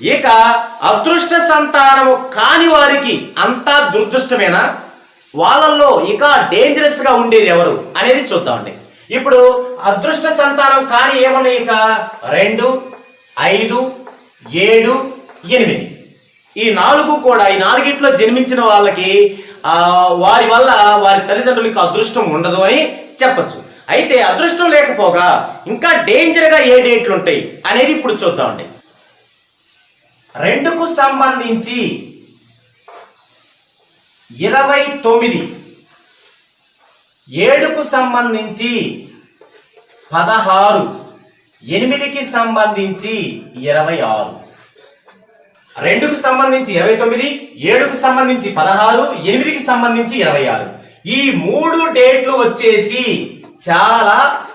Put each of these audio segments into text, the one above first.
ఇక అదృష్ట సంతానము కాని వారికి అంతా దురదృష్టమేనా? వాళ్ళల్లో ఇక డేంజరస్గా ఉండేది ఎవరు అనేది చూద్దామండి. ఇప్పుడు అదృష్ట సంతానం కాని ఏమున్నాయి ఇక? రెండు ఐదు ఏడు ఎనిమిది. ఈ నాలుగు కూడా ఈ నాలుగిట్లో జన్మించిన వాళ్ళకి వారి వల్ల వారి తల్లిదండ్రులకి అదృష్టం ఉండదు అని చెప్పొచ్చు. అయితే అదృష్టం లేకపోగా ఇంకా డేంజర్గా ఏ డేట్లు ఉంటాయి అనేది ఇప్పుడు చూద్దామండి. రెండుకు సంబంధించి ఇరవై తొమ్మిది. ఏడుకు సంబంధించి పదహారు. ఎనిమిదికి సంబంధించి ఇరవై ఆరు. రెండుకు సంబంధించి ఇరవై తొమ్మిది ఏడుకు సంబంధించి పదహారు ఎనిమిదికి సంబంధించి ఇరవై ఆరు. ఈ మూడు డేట్లు వచ్చేసి చాలా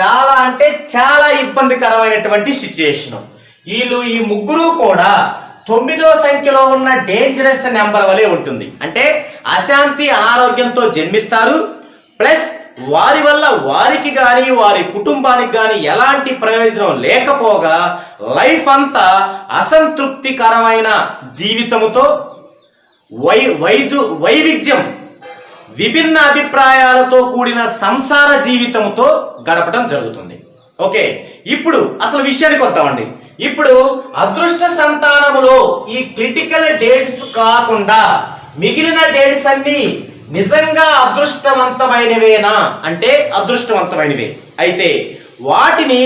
చాలా అంటే చాలా ఇబ్బందికరమైనటువంటి సిచ్యుయేషను. వీళ్ళు ఈ ముగ్గురు కూడా తొమ్మిదో సంఖ్యలో ఉన్న డేంజరస్ నెంబర్ వలె ఉంటుంది. అంటే అశాంతి అనారోగ్యంతో జన్మిస్తారు. ప్లస్ వారి వల్ల వారికి కానీ వారి కుటుంబానికి కానీ ఎలాంటి ప్రయోజనం లేకపోగా లైఫ్ అంతా అసంతృప్తికరమైన జీవితముతో వై వైదు వైవిధ్యం విభిన్న అభిప్రాయాలతో కూడిన సంసార జీవితంతో గడపడం జరుగుతుంది. ఓకే ఇప్పుడు అసలు విషయానికి వద్దామండి. ఇప్పుడు అదృష్ట సంతానములో ఈ క్రిటికల్ డేట్స్ కాకుండా మిగిలిన డేట్స్ అన్ని నిజంగా అదృష్టవంతమైనవేనా? అంటే అదృష్టవంతమైనవే. అయితే వాటిని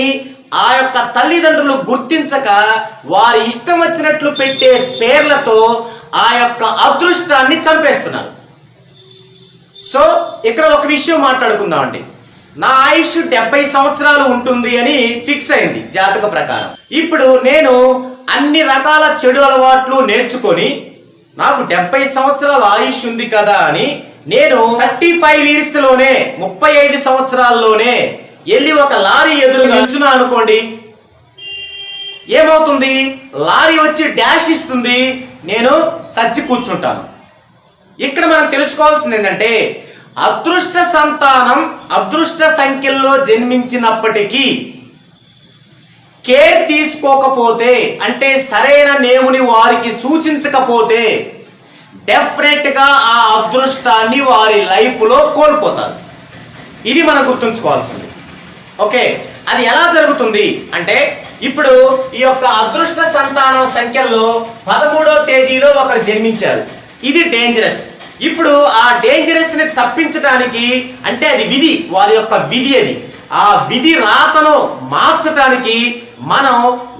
ఆ యొక్క తల్లిదండ్రులు గుర్తించక వారి ఇష్టం వచ్చినట్లు పెట్టే పేర్లతో ఆ యొక్క అదృష్టాన్ని చంపేస్తున్నారు. సో ఇక్కడ ఒక విషయం మాట్లాడుకుందామండి. నా ఆయుష్ డెబ్బై సంవత్సరాలు ఉంటుంది అని ఫిక్స్ అయింది జాతక ప్రకారం. ఇప్పుడు నేను అన్ని రకాల చెడు అలవాట్లు నేర్చుకొని నాకు డెబ్బై సంవత్సరాల ఆయుష్ ఉంది కదా అని నేను థర్టీ ఫైవ్ ఇయర్స్లోనే ముప్పై ఐదు సంవత్సరాల్లోనే వెళ్ళి ఒక లారీ ఎదురు నిల్చున్నా అనుకోండి. ఏమవుతుంది? లారీ వచ్చి డాష్ ఇస్తుంది. నేను సచ్చి కూర్చుంటాను. ఇక్కడ మనం తెలుసుకోవాల్సింది ఏంటంటే అదృష్ట సంతానం అదృష్ట సంఖ్యల్లో జన్మించినప్పటికీ కేర్ తీసుకోకపోతే అంటే సరైన నేముని వారికి సూచించకపోతే డెఫినెట్గా ఆ అదృష్టాన్ని వారి లైఫ్లో కోల్పోతారు. ఇది మనం గుర్తుంచుకోవాల్సింది. ఓకే అది ఎలా జరుగుతుంది అంటే ఇప్పుడు ఈ యొక్క అదృష్ట సంతానం సంఖ్యలో పదమూడో తేదీలో ఒకరు జన్మించారు. ఇది డేంజరస్ ఇప్పుడు ఆ డేంజరస్ని తప్పించడానికి అంటే అది విధి వారి యొక్క విధి అది. ఆ విధి రాతను మార్చడానికి మనం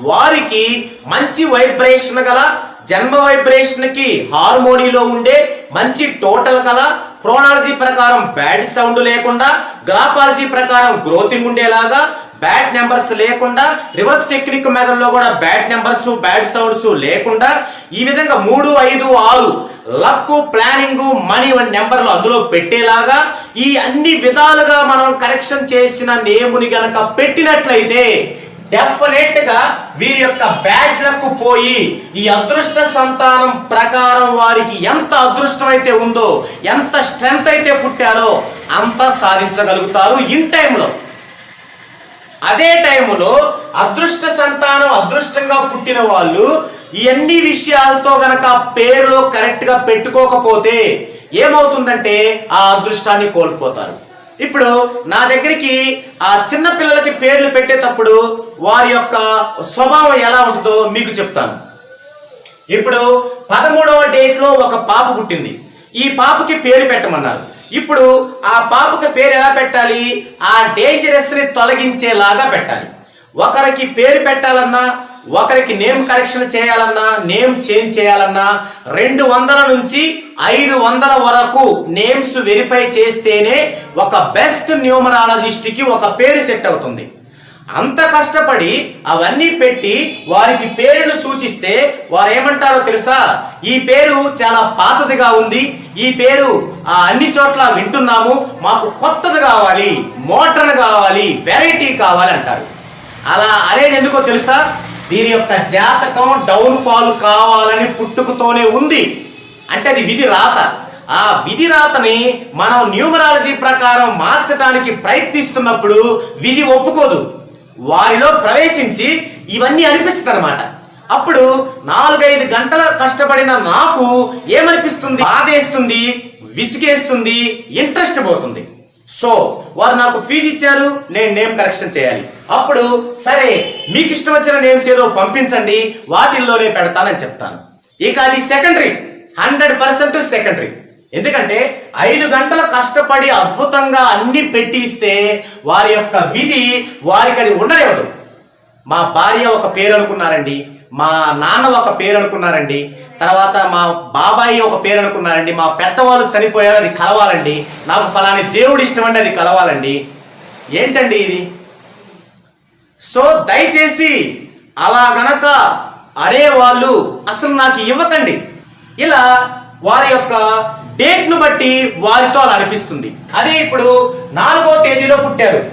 వారికి మంచి వైబ్రేషన్ గల జన్మ వైబ్రేషన్కి హార్మోనీలో ఉండే మంచి టోటల్ గల ప్రోనాలజీ ప్రకారం బ్యాడ్ సౌండ్ లేకుండా గ్రాపాలజీ ప్రకారం గ్రోతింగ్ ఉండేలాగా బ్యాడ్ నెంబర్స్ లేకుండా రివర్స్ టెక్నిక్ మెథడ్లో కూడా బ్యాడ్ నెంబర్స్ బ్యాడ్ సౌండ్స్ లేకుండా ఈ విధంగా మూడు ఐదు ఆరు లక్ ప్లానింగ్ మనీ వంటి నెంబర్లు అందులో పెట్టేలాగా ఈ అన్ని విధాలుగా మనం కరెక్షన్ చేసిన నేముని గనక పెట్టినట్లయితే డెఫినెట్గా వీరి యొక్క బ్యాడ్ లక్ పోయి ఈ అదృష్ట సంతానం ప్రకారం వారికి ఎంత అదృష్టం అయితే ఉందో ఎంత స్ట్రెంగ్త్ అయితే పుట్టారో అంత సాధించగలుగుతారు ఇన్ టైంలో. అదే టైంలో అదృష్ట సంతానం అదృష్టంగా పుట్టిన వాళ్ళు ఇవన్నీ విషయాలతో గనక పేరులో కరెక్ట్గా పెట్టుకోకపోతే ఏమవుతుందంటే ఆ అదృష్టాన్ని కోల్పోతారు. ఇప్పుడు నా దగ్గరికి ఆ చిన్న పిల్లలకి పేర్లు పెట్టేటప్పుడు వారి యొక్క స్వభావం ఎలా ఉంటుందో మీకు చెప్తాను. ఇప్పుడు పదమూడవ డేట్లో ఒక పాప పుట్టింది. ఈ పాపకి పేరు పెట్టమన్నారు. ఇప్పుడు ఆ పాపకి పేరు ఎలా పెట్టాలి? ఆ డేంజరస్ని తొలగించేలాగా పెట్టాలి. ఒకరికి పేరు పెట్టాలన్నా ఒకరికి నేమ్ కరెక్షన్ చేయాలన్నా నేమ్ చేంజ్ చేయాలన్నా రెండు వందల నుంచి ఐదు వందల వరకు నేమ్స్ వెరిఫై చేస్తేనే ఒక బెస్ట్ న్యూమరాలజిస్ట్కి ఒక పేరు సెట్ అవుతుంది. అంత కష్టపడి అవన్నీ పెట్టి వారికి పేరును సూచిస్తే వారు ఏమంటారో తెలుసా? ఈ పేరు చాలా పాతదిగా ఉంది. ఈ పేరు ఆ, అన్ని చోట్ల వింటున్నాము. మాకు కొత్తది కావాలి మోడర్న్ కావాలి వెరైటీ కావాలి అంటారు. అలా అనేది ఎందుకో తెలుసా? దీని యొక్క జాతకం డౌన్ ఫాల్ కావాలని పుట్టుకతోనే ఉంది. అంటే అది విధి రాత. ఆ విధి రాతని మనం న్యూమరాలజీ ప్రకారం మార్చడానికి ప్రయత్నిస్తున్నప్పుడు విధి ఒప్పుకోదు. వారిలో ప్రవేశించి ఇవన్నీ అనిపిస్తుంది అనమాట అప్పుడు నాలుగైదు గంటల కష్టపడిన నాకు ఏమనిపిస్తుంది? బాధేస్తుంది విసిగేస్తుంది ఇంట్రెస్ట్ పోతుంది. సో వారు నాకు ఫీజు ఇచ్చారు నేను నేమ్ కరెక్షన్ చేయాలి. అప్పుడు సరే మీకు ఇష్టం వచ్చిన నేమ్స్ ఏదో పంపించండి వాటిల్లోనే పెడతానని చెప్తాను. ఇక అది సెకండరీ హండ్రెడ్ పర్సెంట్ సెకండరీ ఎందుకంటే ఐదు గంటలు కష్టపడి అద్భుతంగా అన్ని పెట్టిస్తే వారి యొక్క విధి వారికి అది ఉండనివ్వదు. మా భార్య ఒక పేరు అనుకున్నారండి మా నాన్న ఒక పేరు అనుకున్నారండి తర్వాత మా బాబాయి ఒక పేరు అనుకున్నారండి. మా పెద్దవాళ్ళు చనిపోయారు అది కలవాలండి. నాకు ఫలాని దేవుడు ఇష్టమండి అది కలవాలండి. ఏంటండి ఇది? సో దయచేసి అలా గనక అరే వాళ్ళు అసలు నాకు ఇవ్వకండి. ఇలా వారి యొక్క డేట్ను బట్టి వారితో అలా అనిపిస్తుంది. అదే ఇప్పుడు నాలుగో తేదీలో పుట్టారు.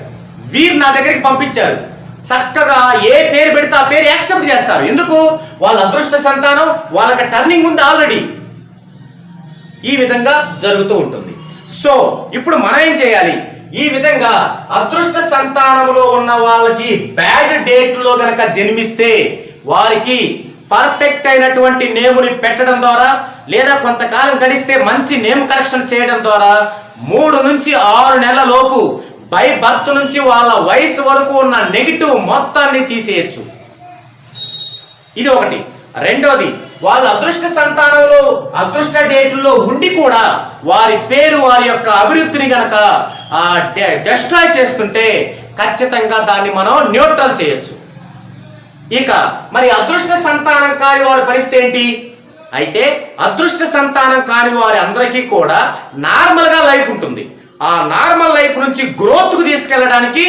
వీరు నా దగ్గరికి పంపించారు. చక్కగా ఏ పేరు పెడితే ఆ పేరు యాక్సెప్ట్ చేస్తారు. ఎందుకు? వాళ్ళ అదృష్ట సంతానం వాళ్ళకి టర్నింగ్ ఉంది ఆల్రెడీ ఈ విధంగా జరుగుతూ ఉంటుంది. సో ఇప్పుడు మనం ఏం చేయాలి? ఈ విధంగా అదృష్ట సంతానంలో ఉన్న వాళ్ళకి బ్యాడ్ డేట్లో కనుక గనక జన్మిస్తే వారికి పర్ఫెక్ట్ అయినటువంటి నేముని పెట్టడం ద్వారా లేదా కొంతకాలం గడిస్తే మంచి నేమ్ కరెక్షన్ చేయడం ద్వారా మూడు నుంచి ఆరు నెలల లోపు బై బర్త్ నుంచి వాళ్ళ వయసు వరకు ఉన్న నెగిటివ్ మొత్తాన్ని తీసేయచ్చు. ఇది ఒకటి. రెండోది వాళ్ళ అదృష్ట సంతానంలో అదృష్ట డేట్లో ఉండి కూడా వారి పేరు వారి యొక్క అభివృద్ధిని గనక డెస్ట్రాయ్ చేస్తుంటే ఖచ్చితంగా దాన్ని మనం న్యూట్రల్ చేయొచ్చు. ఇక మరి అదృష్ట సంతానం కాని వారి పరిస్థితి ఏంటి? అయితే అదృష్ట సంతానం కాని వారి అందరికీ కూడా నార్మల్గా లైఫ్ ఉంటుంది. ఆ నార్మల్ లైఫ్ నుంచి గ్రోత్కు తీసుకెళ్ళడానికి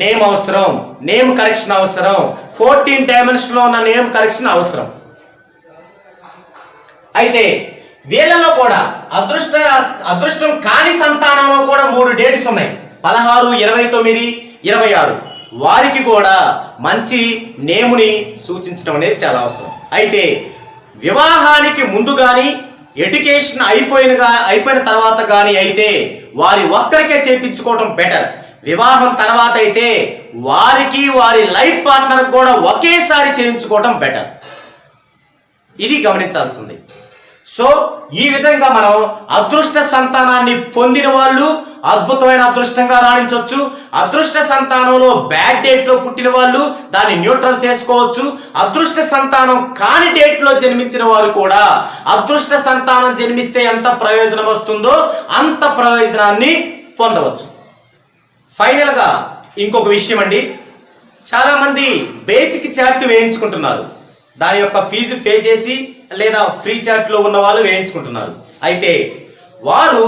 నేమ్ అవసరం నేమ్ కరెక్షన్ అవసరం. ఫోర్టీన్ డైమెన్షన్లో ఉన్న నేమ్ కరెక్షన్ అవసరం. అయితే వీళ్ళలో కూడా అదృష్ట అదృష్టం కాని సంతానంలో కూడా మూడు డేట్స్ ఉన్నాయి. పదహారు ఇరవై తొమ్మిది ఇరవై ఆరు. వారికి కూడా మంచి నేముని సూచించడం అనేది చాలా అవసరం. అయితే వివాహానికి ముందు కానీ ఎడ్యుకేషన్ అయిపోయిన అయిపోయిన తర్వాత కానీ అయితే వారి ఒక్కరికే చేపించుకోవడం బెటర్ వివాహం తర్వాత అయితే వారికి వారి లైఫ్ పార్ట్నర్ కూడా ఒకేసారి చేయించుకోవడం బెటర్ ఇది గమనించాల్సింది. సో ఈ విధంగా మనం అదృష్ట సంతానాన్ని పొందిన వాళ్ళు అద్భుతమైన అదృష్టంగా రాణించవచ్చు అదృష్ట సంతానంలో బ్యాడ్ డేట్లో పుట్టిన వాళ్ళు దాన్ని న్యూట్రల్ చేసుకోవచ్చు. అదృష్ట సంతానం కాని డేట్లో జన్మించిన వారు కూడా అదృష్ట సంతానం జన్మిస్తే ఎంత ప్రయోజనం వస్తుందో అంత ప్రయోజనాన్ని పొందవచ్చు. ఫైనల్గా ఇంకొక విషయం అండి. చాలామంది బేసిక్ చార్ట్ వేయించుకుంటున్నారు. దాని యొక్క ఫీజు పే చేసి లేదా ఫ్రీ చార్ట్లో ఉన్న వాళ్ళు వేయించుకుంటున్నారు. అయితే వారు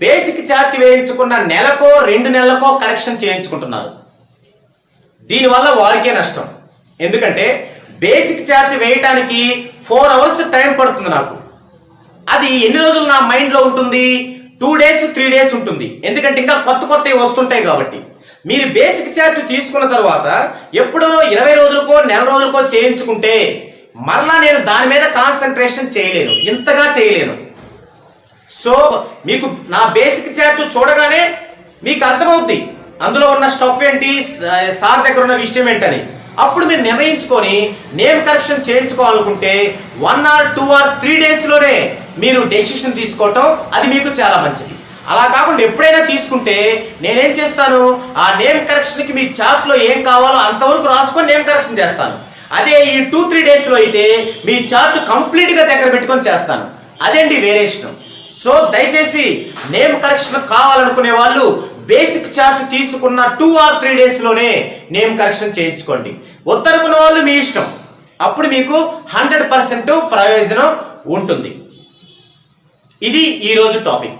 బేసిక్ చార్ట్ వేయించుకున్న నెలకో రెండు నెలలకో కరెక్షన్ చేయించుకుంటున్నారు. దీనివల్ల వారికే నష్టం. ఎందుకంటే బేసిక్ చార్ట్ వేయటానికి ఫోర్ అవర్స్ టైం పడుతుంది నాకు. అది ఎన్ని రోజులు నా మైండ్లో ఉంటుంది? టూ డేస్ త్రీ డేస్ ఉంటుంది. ఎందుకంటే ఇంకా కొత్త కొత్తవి వస్తుంటాయి కాబట్టి. మీరు బేసిక్ ఛార్జ్ తీసుకున్న తర్వాత ఎప్పుడో ఇరవై రోజులకో నెల రోజులకో చేయించుకుంటే మరలా నేను దాని మీద కాన్సన్ట్రేషన్ చేయలేను. ఇంతగా చేయలేను. సో మీకు నా బేసిక్ చార్ట్ చూడగానే మీకు అర్థమవుద్ది. అందులో ఉన్న స్టఫ్ ఏంటి? సార్ దగ్గర ఉన్న విషయం ఏంటని. అప్పుడు మీరు నిర్ణయించుకొని name correction చేయించుకోవాలనుకుంటే one or two or three డేస్లోనే మీరు డెసిషన్ తీసుకోవటం అది మీకు చాలా మంచిది. అలా కాకుండా ఎప్పుడైనా తీసుకుంటే నేనేం చేస్తాను? ఆ నేమ్ కరెక్షన్కి మీ చార్ట్లో ఏం కావాలో అంతవరకు రాసుకొని నేమ్ కరెక్షన్ చేస్తాను. అదే ఈ టూ త్రీ డేస్లో అయితే మీ చార్ట్ కంప్లీట్గా దగ్గర పెట్టుకొని చేస్తాను. అదేంటి వేరియేషన్ సో దయచేసి నేమ్ కరెక్షన్ కావాలనుకునే వాళ్ళు బేసిక్ చార్ట్ తీసుకున్న టూ ఆర్ త్రీ డేస్లోనే నేమ్ కరెక్షన్ చేయించుకోండి. వద్దనుకున్న వాళ్ళు మీ ఇష్టం. అప్పుడు మీకు హండ్రెడ్ పర్సెంట్ ప్రయోజనం ఉంటుంది. ఇది ఈరోజు టాపిక్.